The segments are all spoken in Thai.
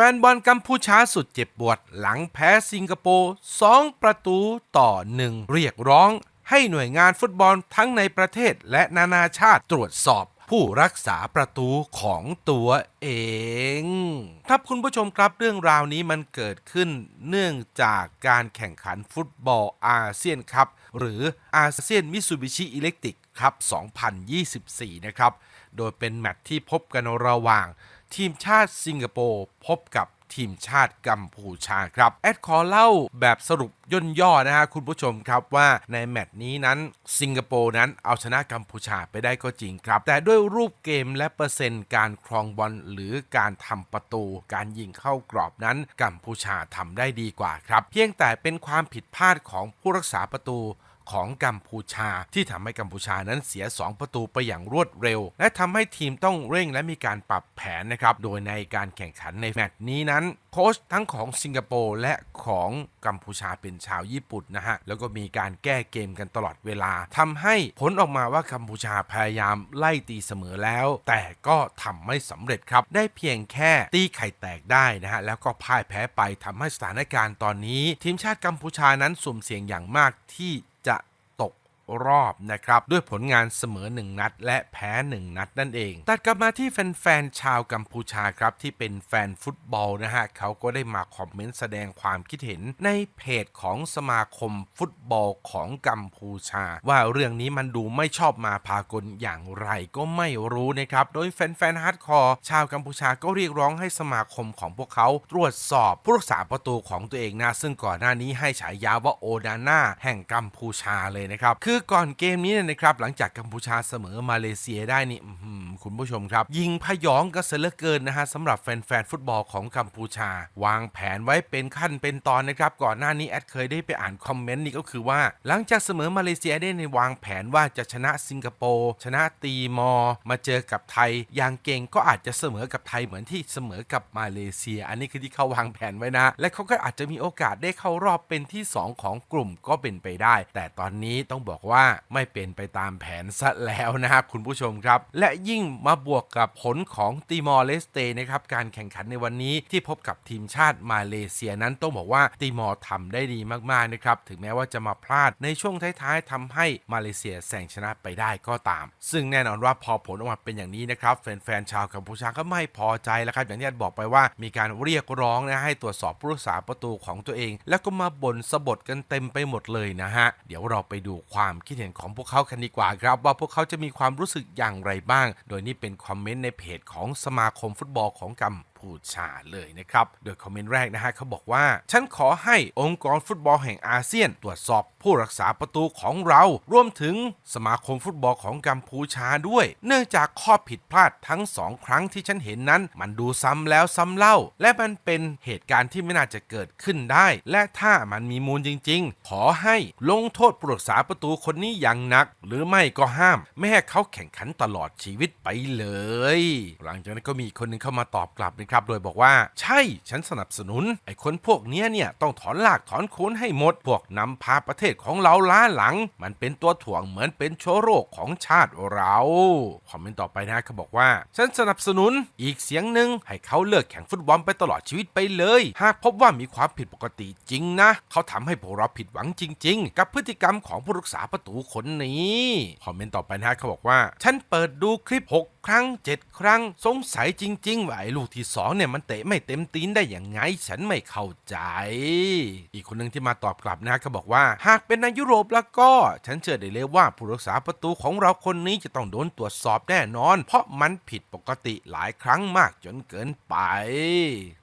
แฟนบอลกัมพูชาสุดเจ็บปวดหลังแพ้สิงคโปร์ 2 ประตูต่อ 1 เรียกร้องให้หน่วยงานฟุตบอลทั้งในประเทศและนานาชาติตรวจสอบผู้รักษาประตูของตัวเองครับคุณผู้ชมครับเรื่องราวนี้มันเกิดขึ้นเนื่องจากการแข่งขันฟุตบอลอาเซียนครับหรืออาเซียนมิสูบิชิอิเล็กติกครับ 2024 นะครับ โดยเป็นแมตช์ที่พบกันระหว่าง ทีมชาติสิงคโปร์พบกับทีมชาติกัมพูชาครับ แอดขอเล่าแบบสรุปย่นย่อนะฮะคุณผู้ชมครับว่าในแมตช์นี้นั้นสิงคโปร์นั้นเอาชนะกัมพูชาไปได้ก็จริงครับ แต่ด้วยรูปเกมและเปอร์เซ็นต์การครองบอลหรือการทำประตู การยิงเข้ากรอบนั้นกัมพูชาทำได้ดีกว่าครับ เพียงแต่เป็นความผิดพลาดของผู้รักษาประตู ของกัมพูชา ที่ทำให้กัมพูชานั้นเสีย 2 ประตูไปอย่างรวดเร็ว และทำให้ทีมต้องเร่งและมีการปรับแผนนะครับโดยในการแข่งขันในแมตช์นี้นั้นโค้ชทั้งของสิงคโปร์และของกัมพูชาเป็นชาวญี่ปุ่นนะฮะแล้วก็มีการแก้เกมกันตลอดเวลาทำให้ผลออกมาว่ากัมพูชาพยายามไล่ตีเสมอแล้ว แต่ก็ทำไม่สำเร็จครับ ได้เพียงแค่ตีไข่แตกได้นะฮะแล้วก็พ่ายแพ้ไปทำให้สถานการณ์ตอนนี้ ทีมชาติกัมพูชานั้นสุ่มเสี่ยงอย่างมากที่ รอบนะครับด้วยผลงานเสมอ 1 นัด และแพ้ 1 นัดนั่นเอง ตัดกลับมาที่แฟนๆชาวกัมพูชาครับที่เป็นแฟนฟุตบอลนะฮะเขาก็ได้มาคอมเมนต์แสดงความคิดเห็นในเพจของสมาคมฟุตบอลของกัมพูชา ว่าเรื่องนี้มันดูไม่ชอบมาพากลอย่างไรก็ไม่รู้นะครับโดยแฟนๆฮาร์ดคอร์ชาวกัมพูชาก็เรียกร้องให้สมาคมของพวกเขาตรวจสอบผู้รักษาประตูของตัวเองนะซึ่งก่อนหน้านี้ให้ฉายาว่าโอดาน่าแห่งกัมพูชาเลยนะครับคือก่อนเกมนี้นะครับหลังจากกัมพูชาเสมอมาเลเซียได้นี่คุณผู้ชมครับ ยิงพยองก็เสลือเกินนะฮะสำหรับแฟนๆฟุตบอลของกัมพูชา วางแผนไว้เป็นขั้นเป็นตอนนะครับ ก่อนหน้านี้แอดเคยได้ไปอ่านคอมเมนต์นี่ก็คือว่า หลังจากเสมอมาเลเซียได้ในวางแผนว่าจะชนะสิงคโปร์ชนะตีมอร์มาเจอกับไทย อย่างเก่งก็อาจจะเสมอกับไทยเหมือนที่เสมอกับมาเลเซีย อันนี้คือที่เขาวางแผนไว้นะ และเขาก็อาจจะมีโอกาสได้เข้ารอบเป็นที่ 2 ของกลุ่มก็เป็นไปได้ แต่ตอนนี้ต้องบอกว่าว่าไม่เป็นไปตามแผนซะแล้วนะครับคุณผู้ชมครับ และยิ่งมาบวกกับผลของตีมอร์เลสเตนะครับการแข่งขันในวันนี้ที่พบกับทีมชาติมาเลเซียนั้นต้องบอกว่าตีมอร์ทำได้ดีมากๆนะครับถึงแม้ว่าจะมาพลาดในช่วงท้ายๆทำให้มาเลเซียแซงชนะไปได้ก็ตาม ซึ่งแน่นอนว่าพอผลออกมาเป็นอย่างนี้นะครับแฟนๆชาวกัมพูชาก็ไม่พอใจแล้วครับอย่างที่อาจบอกไปว่ามีการเรียกร้องนะให้ตรวจสอบผู้รักษาประตูของตัวเอง แล้วก็มาบ่นสะบดกันเต็มไปหมดเลยนะฮะเดี๋ยวเราไปดูความคิดเห็นของพวกเขากันดีกว่าครับ ว่าพวกเขาจะมีความรู้สึกอย่างไรบ้าง โดยนี่เป็นคอมเมนต์ในเพจของสมาคมฟุตบอลของกัมพูชาเลยนะครับ โดยคอมเมนต์แรกนะฮะเขาบอกว่า ฉันขอให้องค์กรฟุตบอลแห่งอาเซียนตรวจสอบผู้รักษาประตูของเรารวมถึงสมาคมฟุตบอลของกัมพูชาด้วย เนื่องจากข้อผิดพลาดทั้งสองครั้งที่ฉันเห็นนั้น มันดูซ้ำแล้วซ้ำเล่า และมันเป็นเหตุการณ์ที่ไม่น่าจะเกิดขึ้นได้ และถ้ามันมีมูลจริง ๆ ขอให้ลงโทษผู้รักษาประตูคนนี้อย่างหนัก หรือไม่ก็ห้ามไม่ให้เขาแข่งขันตลอดชีวิตไปเลย หลังจากนั้นก็มีคนหนึงเข้ามาตอบกลับนะครับ โดยบอกว่า ใช่ฉันสนับสนุนไอ้คนพวกนี้เนี่ยต้องถอนลากถอนโคนให้หมดพวกนำพาประเทศของเราล้าหลัง มันเป็นตัวถ่วงเหมือนเป็นโชโรคของชาติเราคอมเมนต์ต่อไปนะเขาบอกว่า ฉันสนับสนุนอีกเสียงหนึ่งให้เขาเลิกแข่งฟุตบอลไปตลอดชีวิตไปเลย หากพบว่ามีความผิดปกติจริงนะ เขาทำให้พวกเราผิดหวังจริง ๆ กับพฤติกรรมของผู้รักษาประตูคนนี้คอมเมนต์ต่อไปนะเขาบอกว่า ฉันเปิดดูคลิป 6 ครั้ง 7 ครั้ง สงสัยจริง ๆ ว่าไอ้ลูกที่ 2 เนี่ยมันเตะไม่เต็มตีนได้อย่างไง ฉันไม่เข้าใจ อีกคนหนึ่งที่มาตอบกลับนะเขาบอกว่าหากเป็นในยุโรปแล้วก็ ฉันเชื่อได้เลยว่าผู้รักษาประตูของเราคนนี้จะต้องโดนตรวจสอบแน่นอน เพราะมันผิดปกติหลายครั้งมากจนเกินไป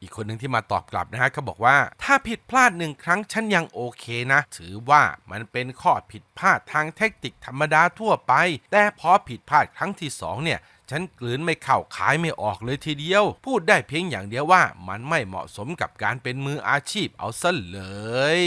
อีกคนหนึ่งที่มาตอบกลับนะฮะเขาบอกว่า ถ้าผิดพลาดหนึ่งครั้งฉันยังโอเคนะ ถือว่ามันเป็นข้อผิดพลาดทางเทคนิคธรรมดาทั่วไป แต่พอผิดพลาดครั้งที่สองเนี่ย ฉันกลืนไม่เข้าขายไม่ออกเลยทีเดียว พูดได้เพียงอย่างเดียวว่ามันไม่เหมาะสมกับการเป็นมืออาชีพเอาซะเลย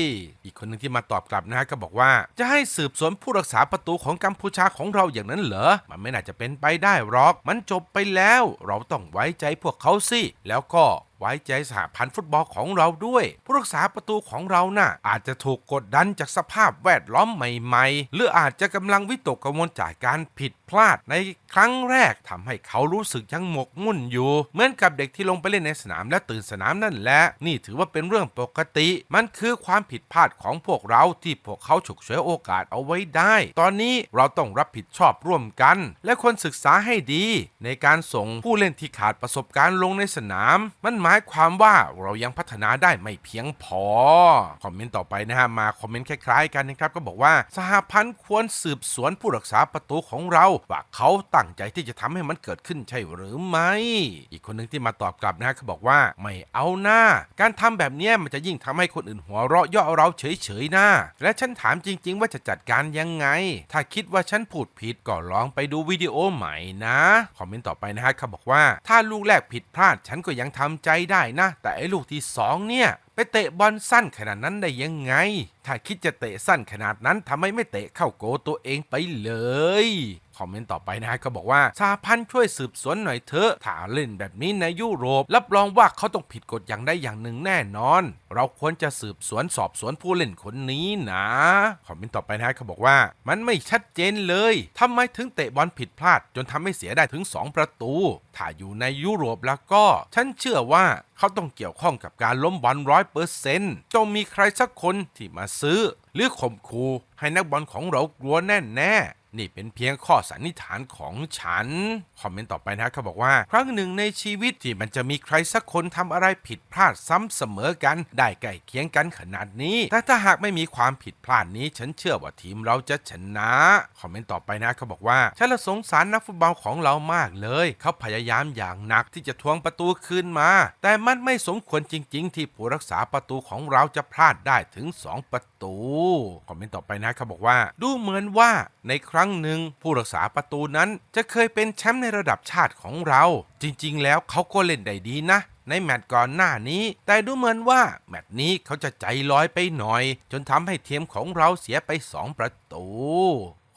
อีกคนหนึ่งที่มาตอบกลับนะฮะก็บอกว่า จะให้สืบสวนผู้รักษาประตูของกัมพูชาของเราอย่างนั้นเหรอ มันไม่น่าจะเป็นไปได้หรอก มันจบไปแล้ว เราต้องไว้ใจพวกเขาสิ แล้วก็ ไว้ใจสหพันธ์ฟุตบอลของเราด้วย ผู้รักษาประตูของเราน่ะ อาจจะถูกกดดันจากสภาพแวดล้อมใหม่ๆ หรืออาจจะกำลังวิตกกังวลจากการผิดพลาดในครั้งแรกทำให้เขารู้สึกยังหมกมุ่นอยู่ เหมือนกับเด็กที่ลงไปเล่นในสนามและตื่นสนามนั่นแหละนี่ถือว่าเป็นเรื่องปกติ มันคือความผิดพลาดของพวกเราที่พวกเขาฉกฉวยโอกาสเอาไว้ได้ ตอนนี้เราต้องรับผิดชอบร่วมกัน และควรศึกษาให้ดี ในการส่งผู้เล่นที่ขาดประสบการณ์ลงในสนาม มันหมายความว่าเรายังพัฒนาได้ไม่เพียงพอ คอมเมนต์ต่อไปนะฮะมาคอมเมนต์คล้ายๆกันนะครับก็บอกว่าสหพันธ์ควรสืบสวนผู้รักษาประตูของเรา ว่าเขาตั้งใจที่จะทำให้มันเกิดขึ้นใช่หรือไม่ อีกคนหนึ่งที่มาตอบกลับนะฮะเขาบอกว่าไม่เอาหน้า การทำแบบนี้มันจะยิ่งทำให้คนอื่นหัวเราะเย่อเราเฉยๆหนะและฉันถามจริง ๆ ว่าจะจัดการยังไง ถ้าคิดว่าฉันพูดผิดก็ลองไปดูวิดีโอใหม่นะ คอมเมนต์ต่อไปนะฮะเขาบอกว่า ถ้าลูกแรกผิดพลาดฉันก็ยังทำใจได้นะ แต่ไอ้ลูกที่สองเนี่ยไปเตะบอลสั้นขนาดนั้นได้ยังไง ถ้าคิดจะเตะสั้นขนาดนั้นทำไมไม่เตะเข้าโกตัวเองไปเลย คอมเมนต์ต่อไปนะฮะก็บอกว่าสหพันธ์ช่วยสืบสวนหน่อยเถอะถ้าเล่นแบบนี้ในยุโรป รับรองว่าเขาต้องผิดกฎอย่างใดอย่างหนึ่งแน่นอน เราควรจะสืบสวนสอบสวนผู้เล่นคนนี้นะคอมเมนต์ต่อไปนะฮะเขาบอกว่า มันไม่ชัดเจนเลยทำไมถึงเตะบอลผิดพลาด จนทำให้เสียได้ถึง 2 ประตู ถ้าอยู่ในยุโรปแล้วก็ ฉันเชื่อว่าเขาต้องเกี่ยวข้องกับการล้มบอลร้อยเปอร์เซนต์ต้องมีใครสักคนที่มาซื้อ หรือข่มคูให้นักบอลของเรากลัวแน่แน่ นี่เป็นเพียงข้อสันนิษฐานของฉัน คอมเมนต์ต่อไปนะเขาบอกว่า ครั้งหนึ่งในชีวิตที่มันจะมีใครสักคนทำอะไรผิดพลาดซ้ำเสมอกัน ได้ใกล้เคียงกันขนาดนี้ แต่ถ้าหากไม่มีความผิดพลาดนี้ ฉันเชื่อว่าทีมเราจะชนะ คอมเมนต์ต่อไปนะเขาบอกว่าฉันละสงสารนักฟุตบอลของเรามากเลย เขาพยายามอย่างหนักที่จะทวงประตูคืนมา แต่มันไม่สมควรจริง ๆ ที่ผู้รักษาประตูของเราจะพลาดได้ถึง 2 ประตูตู คอมเมนต์ต่อไปนะเขาบอกว่า ดูเหมือนว่าในครั้งหนึ่งผู้รักษาประตูนั้นจะเคยเป็นแชมป์ในระดับชาติของเรา จริง ๆ แล้วเขาก็เล่นได้ดีนะในแมตช์ก่อนหน้านี้ แต่ดูเหมือนว่าแมตช์นี้เขาจะใจลอยไปหน่อย จนทำให้ทีมของเราเสียไป 2 ประตู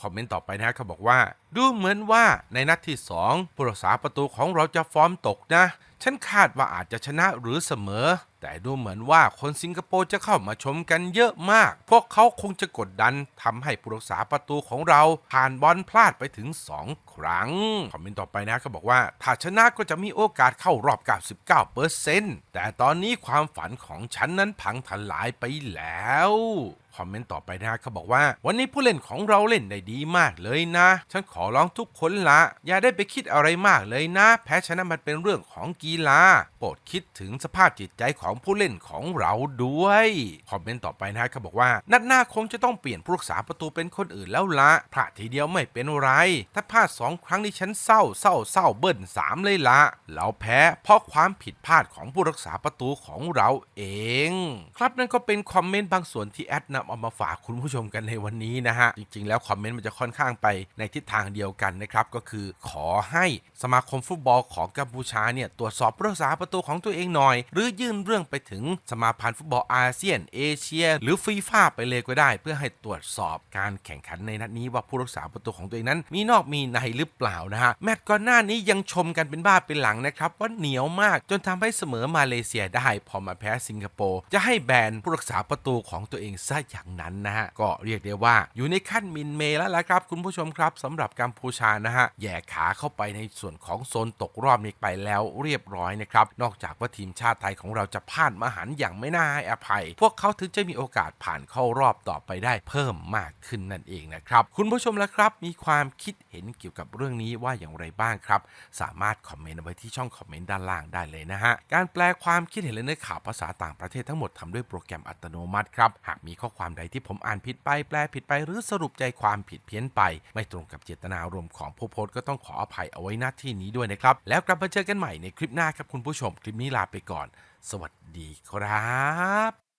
คอมเมนต์ต่อไปนะฮะเขาบอกว่า ดูเหมือนว่าในนัดที่ 2 ผู้รักษาประตูของเราจะฟอร์มตกนะ ฉันคาดว่าอาจจะชนะหรือเสมอ แต่ดูเหมือนว่าคนสิงคโปร์จะเข้ามาชมกันเยอะมาก พวกเขาคงจะกดดันทำให้ผู้รักษาประตูของเราผ่านบอลพลาดไปถึง 2 ครั้ง คอมเมนต์ต่อไปนะเขาบอกว่า ถ้าชนะก็จะมีโอกาสเข้ารอบ 99%แต่ตอนนี้ความฝันของฉันนั้นพังทลายไปแล้ว คอมเมนต์ต่อไปนะเขาบอกว่า วันนี้ผู้เล่นของเราเล่นได้ดีมากเลยนะ ฉันขอร้องทุกคนละ อย่าได้ไปคิดอะไรมากเลยนะ แพ้ชนะมันเป็นเรื่องของกีฬาโปรดคิดถึงสภาพจิตใจของผู้เล่นของเราด้วยคอมเมนต์ต่อไปนะเขาบอกว่า นัดหน้าคงจะต้องเปลี่ยนผู้รักษาประตูเป็นคนอื่นแล้วละพลาดทีเดียวไม่เป็นไร ถ้าพลาดสองครั้งนี่ฉันเศร้าเศร้าเศร้าเบิ้ลสามเลยละเราแพ้เพราะความผิดพลาดของผู้รักษาประตูของเราเอง ครับนั่นก็เป็นคอมเมนต์บางส่วนที่แอดนะำเอามาฝากคุณผู้ชมกันในวันนี้นะฮะจริงๆ แล้วคอมเมนต์มันจะค่อนข้างไปในทิศทางเดียวกันนะครับก็คือขอให้สมาคมฟุตบอลของกัมพูชาเนี่ยตรวจสอบผู้รักษาประตูของตัวเองหน่อย หรือยื่นเรื่องไปถึงสมาพันธ์ฟุตบอลอาเซียนเอเชีย หรือฟีฟ่าไปเลยก็ได้ เพื่อให้ตรวจสอบการแข่งขันในนัดนี้ว่าผู้รักษาประตูของตัวเองนั้น มีนอกมีในหรือเปล่านะฮะแมตช์ก่อนหน้านี้ยังชมกันเป็นบ้าเป็นหลังนะครับว่าเหนียวมากจนทำให้เสมอมาเลเซียได้ พอมาแพ้สิงคโปร์จะให้แบนผู้รักษาประตูของตัวเองซะอย่างนั้นนะฮะก็เรียกได้ว่าอยู่ในขั้นมินเมแล้วละครับคุณผู้ชมครับสำหรับกัมพูชานะฮะแย่ขาเข้าไปในส่วนของโซนตกรอบนี้ไปแล้วเรียบร้อยนะครับนอกจากว่าทีมชาติไทยของเราจะพลาดมหันต์อย่างไม่น่าให้อภัย พวกเขาถึงจะมีโอกาสผ่านเข้ารอบต่อไปได้เพิ่มมากขึ้นนั่นเองนะครับคุณผู้ชมละครับมีความคิดเห็นเกี่ยวกับเรื่องนี้ว่าอย่างไรบ้างครับ สามารถคอมเมนต์ไว้ที่ช่องคอมเมนต์ด้านล่างได้เลยนะฮะการแปลความคิดเห็นและเนื้อข่าวภาษาต่างประเทศทั้งหมดทำด้วยโปรแกรมอัตโนมัติครับหากมีข้อความใดที่ผมอ่านผิดไปแปลผิดไป หรือสรุปใจความผิดเพี้ยนไป ไม่ตรงกับเจตนารมณ์ของผู้โพสต์ก็ต้องขออภัยเอาไว้หน้าที่นี้ด้วยนะครับ แล้วกลับมาเจอกันใหม่ในคลิปหน้าครับคุณผู้ชม คลิปนี้ลาไปก่อน สวัสดีครับ